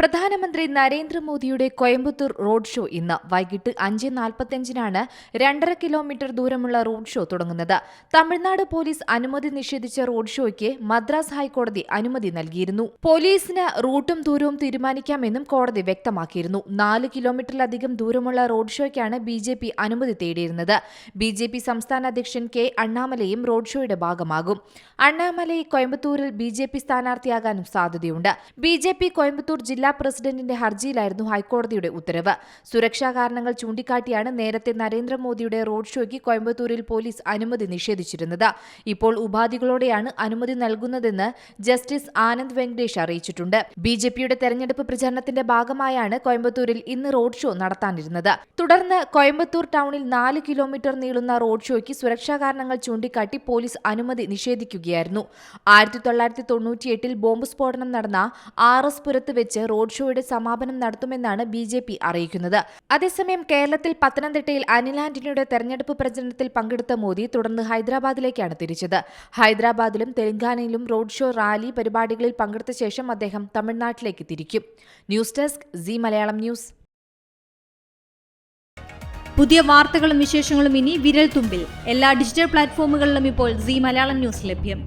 പ്രധാനമന്ത്രി നരേന്ദ്രമോദിയുടെ Coimbatore road show ഇന്ന് വൈകിട്ട് അഞ്ച് നാൽപ്പത്തിയഞ്ചിനാണ് രണ്ടര കിലോമീറ്റർ ദൂരമുള്ള റോഡ് ഷോ തുടങ്ങുന്നത്. തമിഴ്നാട് പോലീസ് അനുമതി നിഷേധിച്ച റോഡ് ഷോയ്ക്ക് മദ്രാസ് ഹൈക്കോടതി അനുമതി നൽകിയിരുന്നു. പോലീസിന് റൂട്ടും ദൂരവും തീരുമാനിക്കാമെന്നും കോടതി വ്യക്തമാക്കിയിരുന്നു. നാല് കിലോമീറ്ററിലധികം ദൂരമുള്ള റോഡ് ഷോയ്ക്കാണ് ബി ജെ പി അനുമതി തേടിയിരുന്നത്. ബി ജെ പി സംസ്ഥാന അധ്യക്ഷൻ കെ അണ്ണാമലയും റോഡ് ഷോയുടെ ഭാഗമാകും. അണ്ണാമലൈ കോയമ്പത്തൂരിൽ ബി ജെ പി സ്ഥാനാർത്ഥിയാകാനും സാധ്യതയുണ്ട്. ബി ജെ പി കോയമ്പത്തൂർ ജില്ലാ പ്രസിഡന്റിന്റെ ഹർജിയിലായിരുന്നു ഹൈക്കോടതിയുടെ ഉത്തരവ്. സുരക്ഷാ കാരണങ്ങൾ ചൂണ്ടിക്കാട്ടിയാണ് നേരത്തെ നരേന്ദ്രമോദിയുടെ റോഡ് ഷോയ്ക്ക് കോയമ്പത്തൂരിൽ പോലീസ് അനുമതി നിഷേധിച്ചിരുന്നത്. ഇപ്പോൾ ഉപാധികളോടെയാണ് അനുമതി നൽകുന്നതെന്ന് ജസ്റ്റിസ് ആനന്ദ് വെങ്കടേഷ് അറിയിച്ചിട്ടുണ്ട്. ബി ജെ പിയുടെ തെരഞ്ഞെടുപ്പ് പ്രചാരണത്തിന്റെ ഭാഗമായാണ് കോയമ്പത്തൂരിൽ ഇന്ന് റോഡ് ഷോ നടത്താനിരുന്നത്. തുടർന്ന് കോയമ്പത്തൂർ ടൗണിൽ നാല് കിലോമീറ്റർ നീളുന്ന റോഡ് ഷോയ്ക്ക് സുരക്ഷാ കാരണങ്ങൾ ചൂണ്ടിക്കാട്ടി പോലീസ് അനുമതി നിഷേധിക്കുകയായിരുന്നു. ആയിരത്തി തൊള്ളായിരത്തി തൊണ്ണൂറ്റിയെട്ടിൽ ബോംബ് സ്ഫോടനം നടന്ന ആർ എസ് പുരത്ത് വെച്ച് റോഡ് ഷോയുടെ സമാപനം നടത്തുമെന്നാണ് ബി ജെ പി അറിയിക്കുന്നത്. അതേസമയം കേരളത്തിൽ പത്തനംതിട്ടയിൽ അനിൽ ആന്റണിയുടെ തെരഞ്ഞെടുപ്പ് പ്രചരണത്തിൽ പങ്കെടുത്ത മോദി തുടർന്ന് ഹൈദരാബാദിലേക്കാണ് തിരിച്ചത്. ഹൈദരാബാദിലും തെലങ്കാനയിലും റോഡ് ഷോ റാലി പരിപാടികളിൽ പങ്കെടുത്ത ശേഷം അദ്ദേഹം തമിഴ്നാട്ടിലേക്ക് തിരിക്കും. News desk C Malayalam news. പുതിയ വാർത്തകളും വിശേഷങ്ങളും ഇനി വിരൽ തുമ്പിൽ എല്ലാ ഡിജിറ്റൽ പ്ലാറ്റ്ഫോമുകളിലും ഇപ്പോൾ സി മലയാളം ന്യൂസ് ലഭ്യം.